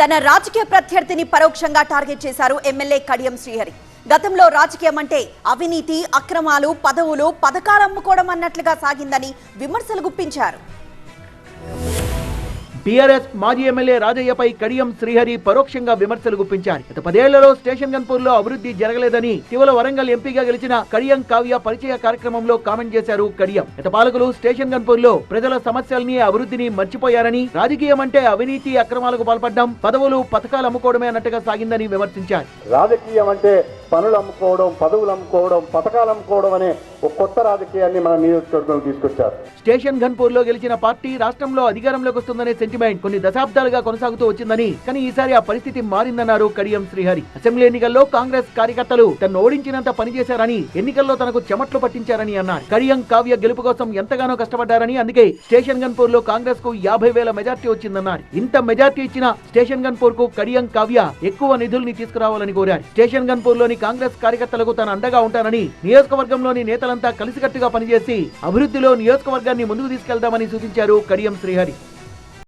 తన రాజకీయ ప్రత్యర్థిని పరోక్షంగా టార్గెట్ చేశారు ఎమ్మెల్యే కడియం శ్రీహరి. గతంలో రాజకీయం అంటే అవినీతి అక్రమాలు పదవులు పథకాలు అమ్ముకోవడం అన్నట్లుగా సాగిందని విమర్శలు గుప్పించారు. టీఆర్ఎస్ మాజీ ఎమ్మెల్యే రాజయ్యపై కడియం శ్రీహరి పరోక్షంగా విమర్శలు గుప్పించారు. గత పదేళ్ళలో స్టేషన్ గన్పూర్లో అభివృద్ధి జరగలేదని ఇటీవల వరంగల్ ఎంపీగా గెలిచిన కడియం కావ్య పరిచయ కార్యక్రమంలో కామెంట్ చేశారు కడియం. గత పాలకులు స్టేషన్ గన్పూర్లో ప్రజల సమస్యల్ని అభివృద్ధిని మర్చిపోయారని రాజకీయం అంటే అవినీతి అక్రమాలకు పాల్పడడం పదవులు పథకాలు అమ్ముకోవడమే అన్నట్టుగా సాగిందని విమర్శించారు. రాజకీయం అంటే పనులు అమ్ముకోవడం పదవులు అమ్ముకోవడం పథకాలు అమ్ముకోవడం అనే ఒక కొత్త రాజకీయాన్ని మన నియోజకవర్గం తీసుకొచ్చారు. స్టేషన్ ఘన్పూర్లో గెలిచిన పార్టీ రాష్ట్రంలో అధికారంలోకి వస్తుందనే సెంటిమెంట్ కొన్ని దశాబ్దాలుగా కొనసాగుతూ వచ్చిందని కానీ ఈసారి ఆ పరిస్థితి మారిందన్నారు కడియం శ్రీహరి. అసెంబ్లీ ఎన్నికల్లో కాంగ్రెస్ కార్యకర్తలు తను ఓడించినంత పనిచేశారని ఎన్నికల్లో తనకు చెమట్లు పట్టించారని అన్నారు. కడియం కావ్య గెలుపు కోసం ఎంతగానో కష్టపడ్డారని అందుకే స్టేషన్ గన్పూర్లో కాంగ్రెస్కు యాభై వేల మెజార్టీ వచ్చిందన్నారు. ఇంత మెజార్టీ ఇచ్చిన స్టేషన్ గన్పూర్కు కడియం కావ్య ఎక్కువ నిధుల్ని తీసుకురావాలని కోరారు. స్టేషన్ గన్పూర్లోని కాంగ్రెస్ కార్యకర్తలకు తన అండగా ఉంటానని నియోజకవర్గంలోని నేతలంతా కలిసికట్టుగా పనిచేసి అభివృద్ధిలో నియోజకవర్గాన్ని ముందుకు తీసుకెళ్దామని సూచించారు కడియం శ్రీహరి.